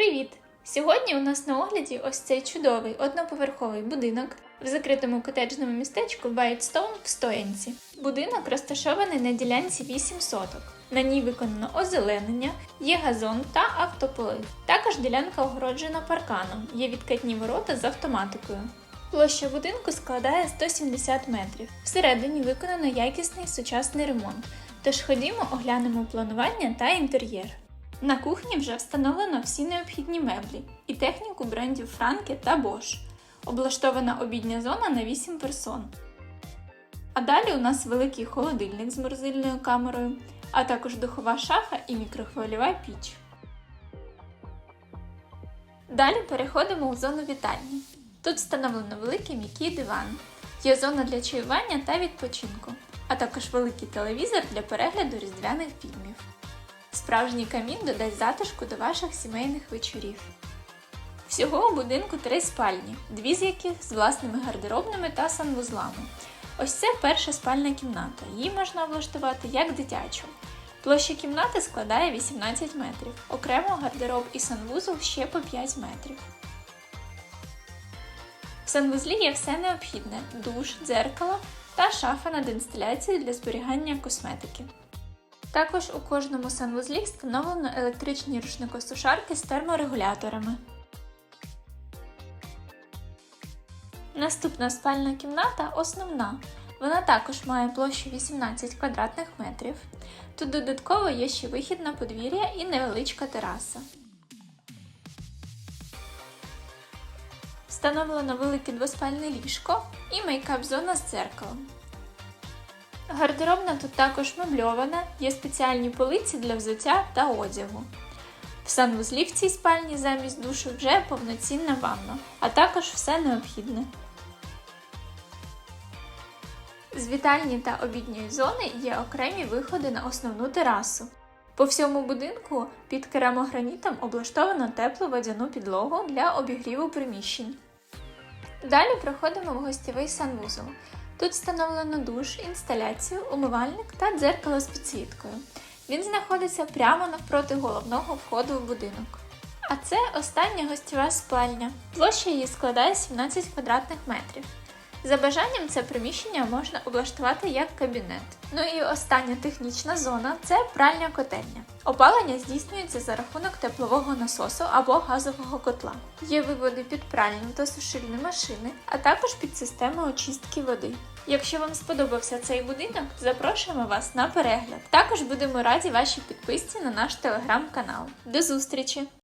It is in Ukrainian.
Привіт! Сьогодні у нас на огляді ось цей чудовий одноповерховий будинок в закритому котеджному містечку Whitestone в Стоянці. Будинок розташований на ділянці 8 соток. На ній виконано озеленення, є газон та автополи. Також ділянка огороджена парканом, є відкатні ворота з автоматикою. Площа будинку складає 170 метрів. Всередині виконано якісний сучасний ремонт. Тож ходімо оглянемо планування та інтер'єр. На кухні вже встановлено всі необхідні меблі і техніку брендів Франке та Bosch. Облаштована обідня зона на 8 персон. А далі у нас великий холодильник з морозильною камерою, а також духова шафа і мікрохвильова піч. Далі переходимо у зону вітальні. Тут встановлено великий м'який диван, є зона для чаювання та відпочинку, а також великий телевізор для перегляду різдвяних фільмів. Справжній камін додасть затишку до ваших сімейних вечорів. Всього у будинку три спальні, дві з яких з власними гардеробними та санвузлами. Ось це перша спальна кімната. Її можна облаштувати як дитячу. Площа кімнати складає 18 метрів. Окремо гардероб і санвузол ще по 5 метрів. В санвузлі є все необхідне: душ, дзеркало та шафа над інсталяцією для зберігання косметики. Також у кожному санвузлі встановлено електричні рушникосушарки з терморегуляторами. Наступна спальна кімната основна. Вона також має площу 18 квадратних метрів. Тут додатково є ще вихід на подвір'я і невеличка тераса. Встановлено велике двоспальне ліжко і мейкап-зона з дзеркалом. Гардеробна тут також мебльована, є спеціальні полиці для взуття та одягу. В санвузлі в цій спальні замість душу вже повноцінна ванна, а також все необхідне. З вітальні та обідньої зони є окремі виходи на основну терасу. По всьому будинку під керамогранітом облаштовано теплу водяну підлогу для обігріву приміщень. Далі проходимо в гостєвий санвузол. Тут встановлено душ, інсталяцію, умивальник та дзеркало з підсвіткою. Він знаходиться прямо навпроти головного входу в будинок. А це остання гостєва спальня. Площа її складає 17 квадратних метрів. За бажанням це приміщення можна облаштувати як кабінет. Ну і остання технічна зона це пральня котельня. Опалення здійснюється за рахунок теплового насосу або газового котла. Є виводи під пральню та сушильні машини, а також під систему очистки води. Якщо вам сподобався цей будинок, запрошуємо вас на перегляд. Також будемо раді вашій підписці на наш телеграм-канал. До зустрічі!